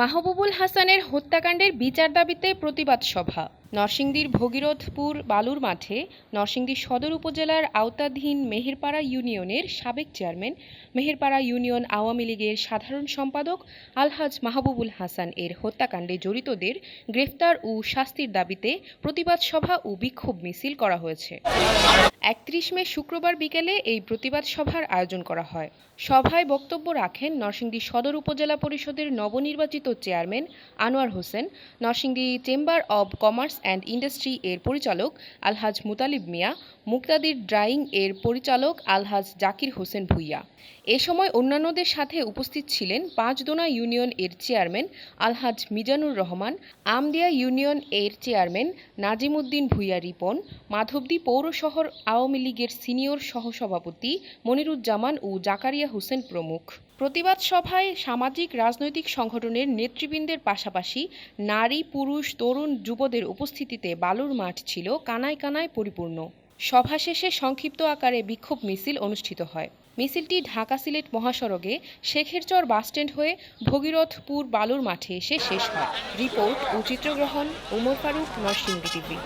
মাহবুবুল হাসানের হত্যাকাণ্ডের বিচার দাবিতে প্রতিবাদ সভা। নরসিংদীর ভগীরথপুর বালুর মাঠে নরসিংদী সদর উপজেলার আওতাধীন মেহেরপাড়া ইউনিয়নের সাবেক চেয়ারম্যান, মেহেরপাড়া ইউনিয়ন আওয়ামী লীগের সাধারণ সম্পাদক আলহাজ মাহবুবুল হাসান এর হত্যাকাণ্ডে জড়িতদের গ্রেফতার ও শাস্তির দাবিতে প্রতিবাদ সভা ও বিক্ষোভ মিছিল করা হয়েছে। একত্রিশ মে শুক্রবার বিকেলে এই প্রতিবাদ সভার আয়োজন করা হয়। সভায় বক্তব্য রাখেন নরসিংদী সদর উপজেলা পরিষদের নবনির্বাচিত chairman Anwar Hossain, Narsingdi chamber of commerce and industry এর পরিচালক আলহাজ মুতালিব মিয়া, মুক্তাদির ড্রাইং এর পরিচালক আলহাজ জাকির হোসেন ভুইয়া। এ সময় অন্যান্যদের সাথে উপস্থিত ছিলেন পাঁচদোনা ইউনিয়ন এর চেয়ারম্যান আলহাজ মিজানুর রহমান, আমদিয়া ইউনিয়ন এর চেয়ারম্যান নাজিমুদ্দিন ভুইয়া রিপন, মাধবদী পৌর শহর আওয়ামী লীগের সিনিয়র সহসভাপতি মনিরুজ্জামান ও জাকারিয়া হোসেন প্রমুখ। প্রতিবাদ সভায় সামাজিক রাজনৈতিক সংগঠনের নেতৃবৃন্দের পাশাপাশি নারী, পুরুষ, তরুণ, যুবদের উপস্থিতিতে বালুর মাঠ ছিল কানায় কানায় পরিপূর্ণ। সভা শেষে সংক্ষিপ্ত আকারে বিক্ষোভ মিছিল অনুষ্ঠিত হয়। মিছিলটি ঢাকা সিলেট মহাসড়কে শেখেরচর বাসস্ট্যান্ড হয়ে ভগীরথপুর বালুর মাঠে এসে শেষ হয়। রিপোর্ট ও চিত্রগ্রহণ উমর ফারুক, নরসিংদী টিভি।